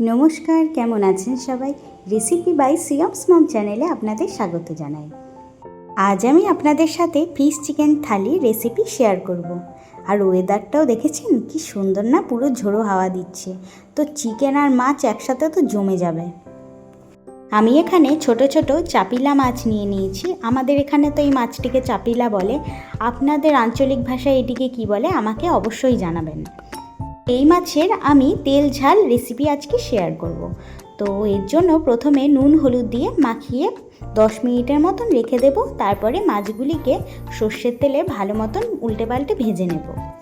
নমস্কার, কেমন আছেন সবাই? রেসিপি বাই সিয়মস মম চ্যানেলে আপনাদের স্বাগত জানাই। আজ আমি আপনাদের সাথে fish chicken thali recipe share করব। আর ওয়েদারটাও দেখেছেন? কি সুন্দর না পুরো ঝোড়ো হাওয়া দিচ্ছে। তো চিকেন আর মাছ একসাথে তো জমে যাবে। আমি এখানে ছোট ছোট চাপিলা মাছ নিয়ে নিয়েছি। আমাদের এখানে তো এই মাছটিকে চাপিলা বলে। আপনাদের আঞ্চলিক ভাষায় এটিকে কি বলে? আমাকে অবশ্যই জানাবেন। এই মাছের আমি তেল ঝাল রেসিপি আজকে শেয়ার করব। তো এর জন্য প্রথমে নুন, হলুদ দিয়ে মাখিয়ে দশ মিনিটের মতন রেখে দেব। তারপরে মাছগুলিকে সর্ষের তেলে ভালো মতন উল্টে পাল্টে ভেজে নেব।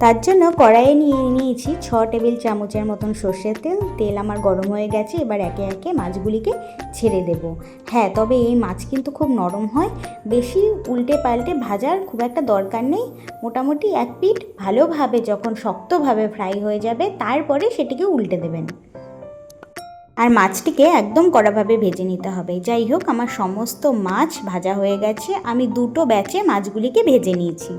তার জন্য কড়াইয়ে নিয়ে নিয়েছি ছ টেবিল চামচের মতন সর্ষের তেল। তেল আমার গরম হয়ে গেছে, এবার একে একে মাছগুলিকে ছেড়ে দেব। হ্যাঁ তবে এই মাছ কিন্তু খুব নরম হয়। বেশি উল্টে পাল্টে ভাজার খুব একটা দরকার নেই। মোটামুটি এক পিঠ ভালোভাবে যখন শক্তভাবে ফ্রাই হয়ে যাবে, তারপরে সেটিকে উল্টে দেবেন। আর মাছটিকে একদম কড়াভাবে ভেজে নিতে হবে। যাই হোক, আমার সমস্ত মাছ ভাজা হয়ে গেছে। আমি দুটো ব্যাচে মাছগুলিকে ভেজে নিয়েছি।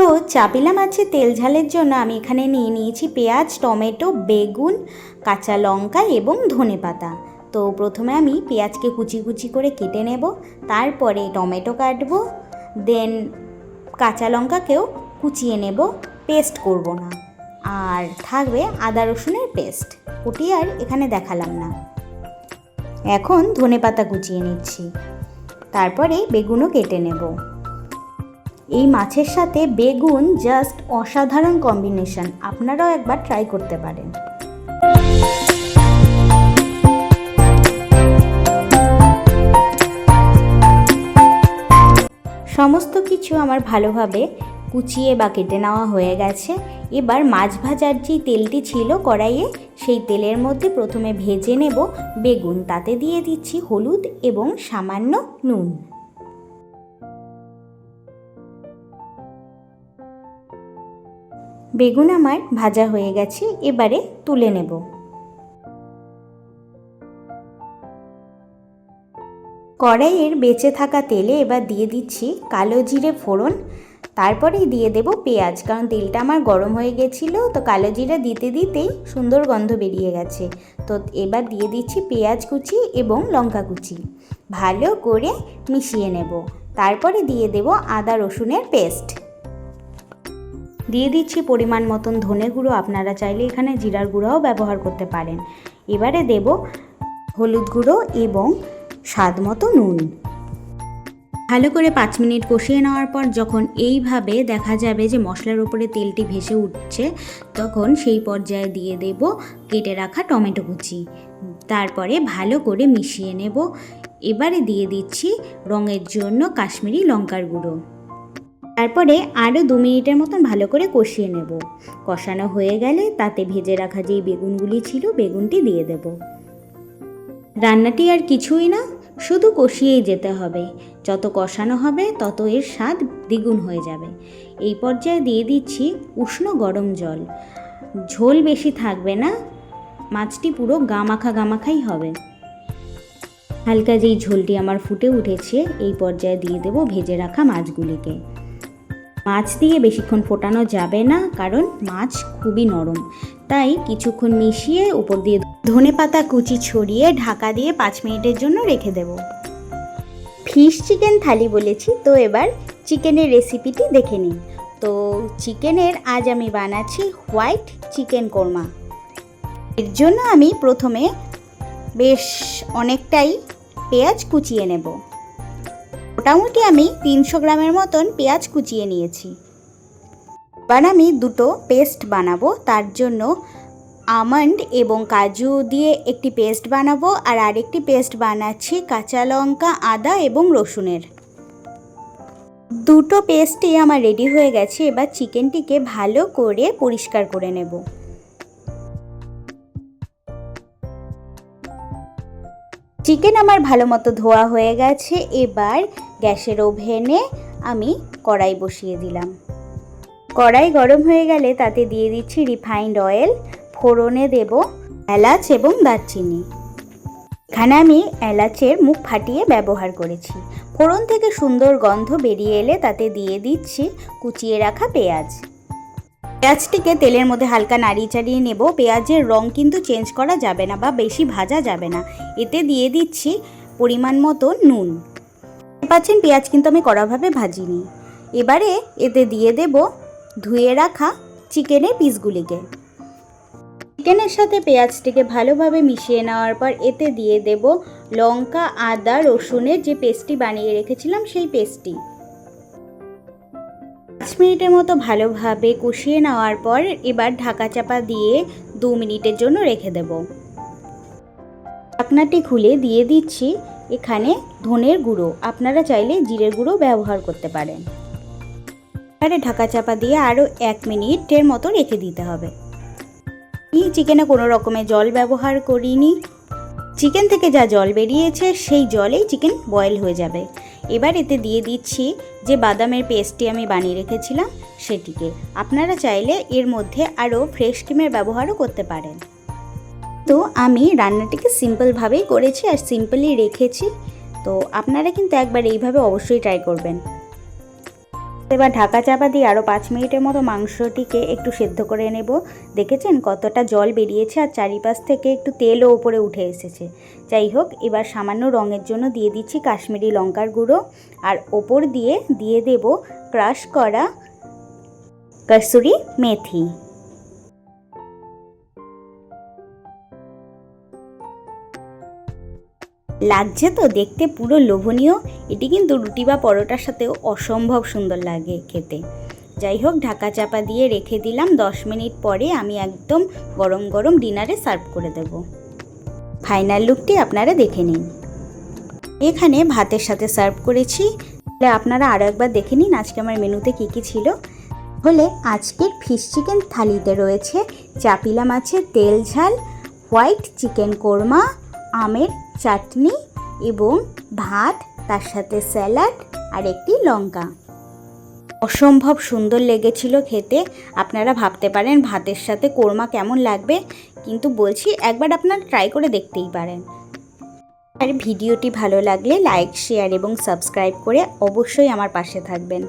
তো চাপিলা মাছের তেল ঝালের জন্য। আমি এখানে নিয়ে নিয়েছি পেঁয়াজ, টমেটো, বেগুন, কাঁচা লঙ্কা এবং ধনে পাতা। তো প্রথমে আমি পেঁয়াজকে কুচি কুচি করে কেটে নেব, তারপরে টমেটো কাটবো, দেন কাঁচা লঙ্কাকেও কুচিয়ে নেব, পেস্ট করব না। আর থাকবে আদা রসুনের পেস্ট, ওটি আর এখানে দেখালাম না। এখন ধনে পাতা কুচিয়ে নিচ্ছি, তারপরে বেগুনও কেটে নেব। এই মাছের সাথে বেগুন জাস্ট অসাধারণ কম্বিনেশন আপনারাও একবার ট্রাই করতে পারেন। সমস্ত কিছু আমার ভালোভাবে কুচিয়ে বা কেটে নেওয়া হয়ে গেছে। এবার মাছ ভাজার যে তেলটি ছিল কড়াইয়ে, সেই তেলের মধ্যে প্রথমে ভেজে নেব বেগুন। তাতে দিয়ে দিচ্ছি হলুদ এবং সামান্য নুন। বেগুন আমার ভাজা হয়ে গেছে, এবারে তুলে নেব। কড়াইয়ের বেঁচে থাকা তেলে এবার দিয়ে দিচ্ছি কালো জিরে ফোড়ন। তারপরেই দিয়ে দেব পেঁয়াজ, কারণ তেলটা আমার গরম হয়ে গেছিল, তো কালো জিরা দিতে দিতেই সুন্দর গন্ধ বেরিয়ে গেছে। তো এবার দিয়ে দিচ্ছি পেঁয়াজ কুচি এবং লঙ্কা কুচি। ভালো করে মিশিয়ে নেব। তারপরে দিয়ে দেব আদা রসুনের পেস্ট। দিয়ে দিচ্ছি পরিমাণ মতন ধনে গুঁড়ো। আপনারা চাইলে এখানে জিরার গুঁড়োও ব্যবহার করতে পারেন। এবারে দেব হলুদ গুঁড়ো এবং স্বাদ মতো নুন। ভালো করে পাঁচ মিনিট কষিয়ে নেওয়ার পর যখন এইভাবে দেখা যাবে যে মশলার উপরে তেলটি ভেসে উঠছে, তখন সেই পর্যায়ে দিয়ে দেব কেটে রাখা টমেটো কুচি। তারপরে ভালো করে মিশিয়ে নেব। এবারে দিয়ে দিচ্ছি রঙের জন্য কাশ্মীরি লঙ্কার গুঁড়ো। তারপরে আরও দু মিনিটের মতন ভালো করে কষিয়ে নেব। কষানো হয়ে গেলে তাতে ভেজে রাখা যেই বেগুনগুলি ছিল বেগুনটি দিয়ে দেব। রান্নাটি আর কিছুই না, শুধু কষিয়েই যেতে হবে। যত কষানো হবে তত এর স্বাদ দ্বিগুণ হয়ে যাবে। এই পর্যায়ে দিয়ে দিচ্ছি উষ্ণ গরম জল। ঝোল বেশি থাকবে না, মাছটি পুরো গামাখা গামাখাই হবে। হালকা যেই ঝোলটি আমার ফুটে উঠেছে, এই পর্যায়ে দিয়ে দেব ভেজে রাখা মাছগুলিকে। মাছ দিয়ে বেশিক্ষণ ফোটানো যাবে না, কারণ মাছ খুবই নরম। তাই কিছুক্ষণ মিশিয়ে উপর দিয়ে ধনে পাতা কুচি ছড়িয়ে ঢাকা দিয়ে পাঁচ মিনিটের জন্য রেখে দেব। ফিশ চিকেন থালি বলেছি, তো এবার চিকেনের রেসিপিটি দেখে নিন তো চিকেনের আজ আমি বানাচ্ছি হোয়াইট চিকেন কোরমা। এর জন্য আমি প্রথমে বেশ অনেকটাই পেঁয়াজ কুচিয়ে নেব। মোটামুটি আমি তিনশো গ্রামের মতন পেঁয়াজ কুচিয়ে নিয়েছি। এবার আমি দুটো পেস্ট বানাবো, তার জন্য আমন্ড এবং কাজু দিয়ে একটি পেস্ট বানাবো আর আরেকটি পেস্ট বানাচ্ছি কাঁচা লঙ্কা, আদা এবং রসুনের। দুটো পেস্টই আমার রেডি হয়ে গেছে, এবার চিকেনটিকে ভালো করে পরিষ্কার করে নেব। চিকেন আমার ভালো মতো ধোয়া হয়ে গেছে, এবার গ্যাসের ওভেনে আমি কড়াই বসিয়ে দিলাম। কড়াই গরম হয়ে গেলে তাতে দিয়ে দিচ্ছি রিফাইন্ড অয়েল, ফোড়নে দেব এলাচ এবং দারচিনি। এখানে আমি এলাচের মুখ ফাটিয়ে ব্যবহার করেছি। ফোড়ন থেকে সুন্দর গন্ধ বেরিয়ে এলে তাতে দিয়ে দিচ্ছি কুচিয়ে রাখা পেঁয়াজ। পেঁয়াজটিকে তেলের মধ্যে হালকা নাড়িয়ে চাড়িয়ে নেব। পেঁয়াজের রং কিন্তু চেঞ্জ করা যাবে না বা বেশি ভাজা যাবে না। এতে দিয়ে দিচ্ছি পরিমাণ মতো নুন। পাচ্ছেন পেঁয়াজ কিন্তু আমি কড়াভাবে ভাজিনি। এবারে এতে দিয়ে দেব ধুয়ে রাখা চিকেনের পিসগুলিকে। চিকেনের সাথে পেঁয়াজটিকে ভালোভাবে মিশিয়ে নেওয়ার পর এতে দিয়ে দেব লঙ্কা, আদা, রসুনের যে পেস্টটি বানিয়ে রেখেছিলাম সেই পেস্টটি। পাঁচ মিনিটের মতো ভালোভাবে কষিয়ে নেওয়ার পর এবার ঢাকা চাপা দিয়ে দু মিনিটের জন্য রেখে দেব। ঢাকনাটি খুলে দিয়ে দিচ্ছি। এখানে ধনের গুঁড়ো, আপনারা চাইলে জিরের গুঁড়ো ব্যবহার করতে পারেন। এবারে ঢাকা চাপা দিয়ে আরও এক মিনিটের মতো রেখে দিতে হবে। এই চিকেনে কোনো রকমের জল ব্যবহার করিনি। চিকেন থেকে যা জল বেরিয়েছে, সেই জলেই চিকেন বয়েল হয়ে যাবে। এবার এতে দিয়ে দিচ্ছি যে বাদামের পেস্টটি আমি বানিয়ে রেখেছিলাম, সেটিকে। আপনারা চাইলে এর মধ্যে আরও ফ্রেশ ক্রিমের ব্যবহারও করতে পারেন। তো আমি রান্নাটিকে সিম্পলভাবেই করেছি আর সিম্পলি রেখেছি। তো আপনারা কিন্তু একবার এইভাবে অবশ্যই ট্রাই করবেন। এবার ঢাকা চাপা দিয়ে আরও পাঁচ মিনিটের মতো মাংসটিকে একটু সেদ্ধ করে নেব। দেখেছেন কতটা জল বেরিয়েছে আর চারিপাশ থেকে একটু তেলও ওপরে উঠে এসেছে। যাই হোক, এবার সামান্য রঙের জন্য দিয়ে দিচ্ছি কাশ্মীরি লঙ্কার গুঁড়ো। আর ওপর দিয়ে দিয়ে দেব ক্রাশ করা কসুরি মেথি। লাগছে তো, দেখতে পুরো লোভনীয়। এটি কিন্তু রুটি বা পরোটার সাথেও অসম্ভব সুন্দর লাগে খেতে। যাই হোক, ঢাকা চাপা দিয়ে রেখে দিলাম। দশ মিনিট পরে আমি একদম গরম গরম ডিনারে সার্ভ করে দেব। ফাইনাল লুকটি আপনারা দেখে নিন। এখানে ভাতের সাথে সার্ভ করেছি। তাহলে আপনারা আরও একবার দেখে নিন আজকে আমার মেনুতে কী কী ছিল। হলে আজকের ফিশ চিকেন থালিতে রয়েছে চাপিলা মাছের তেল ঝাল, হোয়াইট চিকেন কোরমা আমের চাটনি এবং ভাত, তার সাথে স্যালাড আর একটি লঙ্কা। অসম্ভব সুন্দর লেগেছিল খেতে। আপনারা ভাবতে পারেন ভাতের সাথে কোরমা কেমন লাগবে, কিন্তু বলছি একবার আপনারা ট্রাই করে দেখতেই পারেন। আর ভিডিওটি ভালো লাগলে লাইক শেয়ার এবং সাবস্ক্রাইব করে অবশ্যই আমার পাশে থাকবেন।